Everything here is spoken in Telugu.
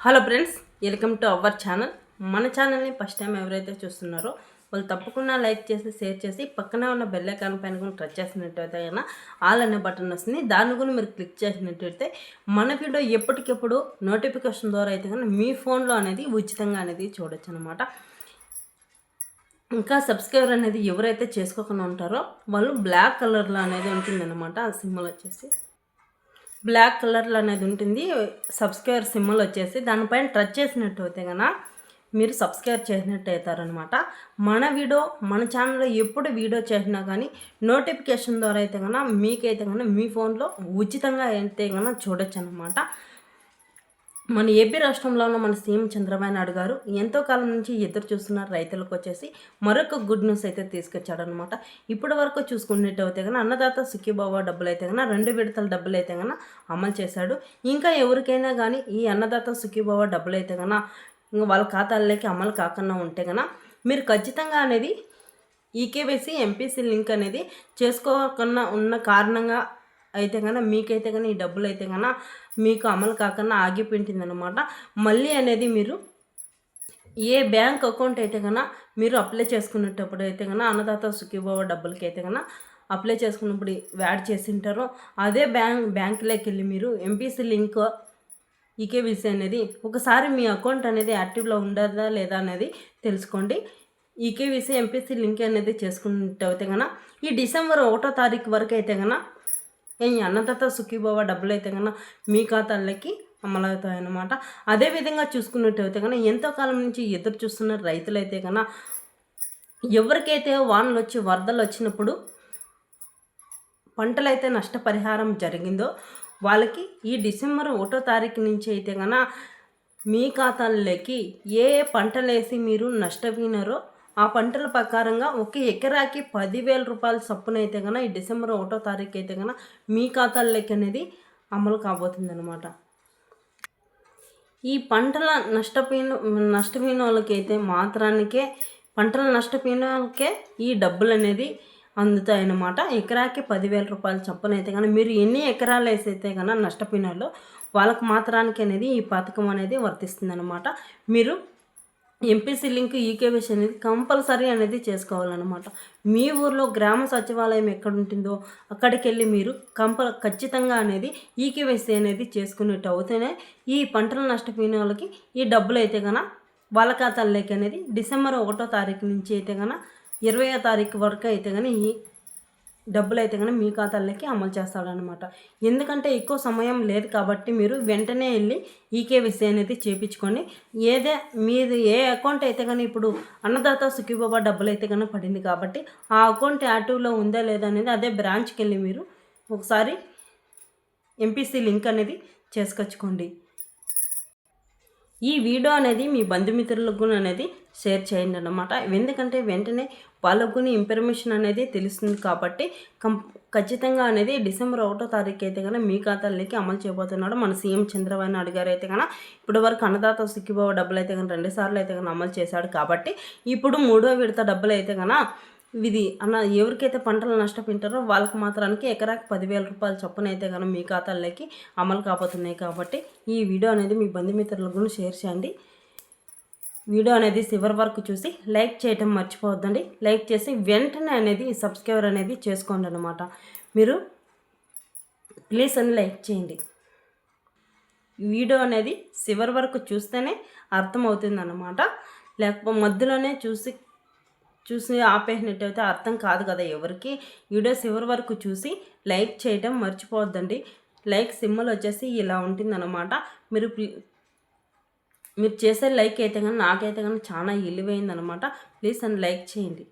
Hello friends welcome to our channel. మన ఛానల్ని ఫస్ట్ టైం ఎవరైతే చూస్తున్నారో వాళ్ళు తప్పకుండా లైక్ చేసి షేర్ చేసి పక్కనే ఉన్న బెల్ ఐకాన్ పైన కూడా టచ్ చేసినట్టయితే అయినా ఆల్ అనే బటన్ వస్తుంది. దాన్ని కూడా మీరు క్లిక్ చేసినట్టయితే మన వీడియో ఎప్పటికెప్పుడు నోటిఫికేషన్ ద్వారా అయితే కానీ మీ ఫోన్లో అనేది ఉచితంగా అనేది చూడొచ్చు అనమాట ఇంకా సబ్స్క్రైబర్ అనేది ఎవరైతే చేసుకోకుండా ఉంటారో వాళ్ళు బ్లాక్ కలర్లో అనేది ఉంటుందన్నమాట. ఆ సింబల్ వచ్చేసి. బ్లాక్ కలర్లో అనేది ఉంటుంది. సబ్స్క్రైబర్ సింబల్ వచ్చేసి దానిపైన టచ్ చేసినట్టు అయితే కనుక మీరు సబ్స్క్రైబ్ చేసినట్టు అవుతారనమాట మన వీడియో మన ఛానల్లో ఎప్పుడు వీడియో చేసినా కానీ నోటిఫికేషన్ ద్వారా అయితే కనుక మీకైతే కనుక మీ ఫోన్లో ఉచితంగా అయితే కనుక చూడొచ్చు అనమాట మన ఏపీ రాష్ట్రంలో ఉన్న మన సీఎం చంద్రబాబు నాయుడు గారు ఎంతో కాలం నుంచి ఎదురు చూస్తున్న రైతులకు వచ్చేసి మరొక గుడ్ న్యూస్ అయితే తీసుకొచ్చాడనమాట ఇప్పటి వరకు చూసుకునేటైతే కన్నా అన్నదాత సుఖీబాబా డబ్బులు అయితే కన్నా రెండు విడతల డబ్బులు అయితే కన్నా అమలు చేశాడు. ఇంకా ఎవరికైనా కానీ ఈ అన్నదాత సుఖీబాబా డబ్బులు అయితే కన్నా ఇంకా వాళ్ళ ఖాతాల్లోకి అమలు కాకుండా ఉంటే కన్నా మీరు ఖచ్చితంగా అనేది ఈకేవైసీ ఎంపీసీ లింక్ అనేది చేసుకోకుండా ఉన్న కారణంగా అయితే కన్నా మీకైతే కానీ ఈ డబ్బులు అయితే కన్నా మీకు అమలు కాకుండా ఆగిపోయింది అనమాట మళ్ళీ అనేది మీరు ఏ బ్యాంక్ అకౌంట్ అయితే కన్నా మీరు అప్లై చేసుకునేటప్పుడు అయితే కన్నా అన్నదాత సుఖీభావ డబ్బులకి అయితే కన్నా అప్లై చేసుకున్నప్పుడు యాడ్ చేసి ఉంటారో అదే బ్యాంక్ బ్యాంకులోకి వెళ్ళి మీరు ఎంపీసీ లింక్ ఈకేబీసీ అనేది ఒకసారి మీ అకౌంట్ అనేది యాక్టివ్లో ఉండదా లేదా అనేది తెలుసుకోండి. ఈకేబీసీ ఎంపీసీ లింక్ అనేది చేసుకున్నట్టు అయితే కన్నా ఈ డిసెంబర్ ఒకటో తారీఖు వరకు అయితే కన్నా ఈ అన్నదాత సుఖీభావ డబ్బులు అయితే కన్నా మీ ఖాతాలకి అమలవుతాయన్నమాట అదేవిధంగా చూసుకున్నట్టయితే కన్నా ఎంతో కాలం నుంచి ఎదురు చూస్తున్న రైతులైతే కన్నా ఎవరికైతే వానలు వచ్చి వరదలు వచ్చినప్పుడు పంటలైతే నష్టపరిహారం జరిగిందో వాళ్ళకి ఈ డిసెంబర్ ఒకటో తారీఖు నుంచి అయితే కన్నా మీ ఖాతాల్లోకి ఏ ఏ పంటలు వేసి మీరు నష్టపోయినారో ఆ పంటల ప్రకారంగా ఒక ఎకరాకి పదివేల రూపాయల చప్పున అయితే కన్నా ఈ డిసెంబర్ ఒకటో తారీఖు అయితే కనుక మీ ఖాతాల్లోకి అనేది అమలు కాబోతుంది అనమాట ఈ పంటల నష్టపోయిన నష్టపోయిన వాళ్ళకైతే మాత్రానికే పంటల నష్టపోయిన వాళ్ళకే ఈ డబ్బులు అనేది అందుతాయి అన్నమాట ఎకరాకి పదివేల రూపాయలు చొప్పున అయితే కానీ మీరు ఎన్ని ఎకరాలు వేసైతే కన్నా వాళ్ళు వాళ్ళకి మాత్రానికి అనేది ఈ పథకం అనేది వర్తిస్తుంది అనమాట మీరు ఎంపీసీ లింక్ ఈకేవైసీ అనేది కంపల్సరీ అనేది చేసుకోవాలన్నమాట. మీ ఊర్లో గ్రామ సచివాలయం ఎక్కడ ఉంటుందో అక్కడికి వెళ్ళి మీరు కంపల్ ఖచ్చితంగా అనేది ఈకేవైసీ అనేది చేసుకునేట్టు అవుతేనే ఈ పంటలు నష్టపోయిన వాళ్ళకి ఈ డబ్బులు అయితే కన వాళ్ళ ఖాతాల్లోకి అనేది డిసెంబర్ ఒకటో తారీఖు నుంచి అయితే కన ఇరవయో తారీఖు వరకు అయితే కానీ ఈ డబ్బులు అయితే కానీ మీ ఖాతాలకి అమలు చేస్తాడనమాట ఎందుకంటే ఎక్కువ సమయం లేదు కాబట్టి మీరు వెంటనే వెళ్ళి ఈకేవీసీ అనేది చేయించుకొని ఏదే మీది ఏ అకౌంట్ అయితే కానీ ఇప్పుడు అన్నదాత సుఖీబాబా డబ్బులు అయితే కానీ పడింది కాబట్టి ఆ అకౌంట్ యాక్టివ్లో ఉందా లేదా అనేది అదే బ్రాంచ్కి వెళ్ళి మీరు ఒకసారి ఎంపీసీ లింక్ అనేది చేసుకొచ్చుకోండి. ఈ వీడియో అనేది మీ బంధుమిత్రులకు అనేది షేర్ చేయండి అనమాట ఎందుకంటే వెంటనే వాళ్ళకు ఇన్ఫర్మేషన్ అనేది తెలుస్తుంది కాబట్టి కం ఖచ్చితంగా అనేది డిసెంబర్ ఒకటో తారీఖు అయితే కనుక మీ ఖాతాల్లోకి అమలు చేయబోతున్నాడు. మన సీఎం చంద్రబాబు నాయుడు గారు అయితే కనుక ఇప్పటి వరకు అన్నదాత సిక్కిపోవ డబ్బులు అయితే కనుక రెండు సార్లు అయితే కనుక అమలు చేశాడు కాబట్టి ఇప్పుడు మూడో విడత డబ్బులు అయితే కనుక ఇది అన్న ఎవరికైతే పంటలు నష్టపోయింటారో వాళ్ళకి మాత్రానికి ఎకరాకి పదివేల రూపాయలు చొప్పున అయితే కనుక మీ ఖాతాల్లోకి అమలు కాబోతున్నాయి కాబట్టి ఈ వీడియో అనేది మీ బంధుమిత్రులకు కూడా షేర్ చేయండి. వీడియో అనేది చివరి వరకు చూసి లైక్ చేయటం మర్చిపోవద్దండి. లైక్ చేసి వెంటనే అనేది సబ్స్క్రైబర్ అనేది చేసుకోండి అనమాట మీరు ప్లీజ్ అని లైక్ చేయండి. వీడియో అనేది చివరి వరకు చూస్తేనే అర్థమవుతుంది అనమాట లేకపోతే మధ్యలోనే చూసి చూసి ఆపేసినట్టయితే అర్థం కాదు కదా ఎవరికి. వీడియోస్ ఎవరి వరకు చూసి లైక్ చేయటం మర్చిపోవద్దండి. లైక్ సింబల్ వచ్చేసి ఇలా ఉంటుందన్నమాట. మీరు మీరు చేసే లైక్ అయితే కానీ నాకైతే కానీ చాలా ఇలివైందనమాట ప్లీజ్ అని లైక్ చేయండి.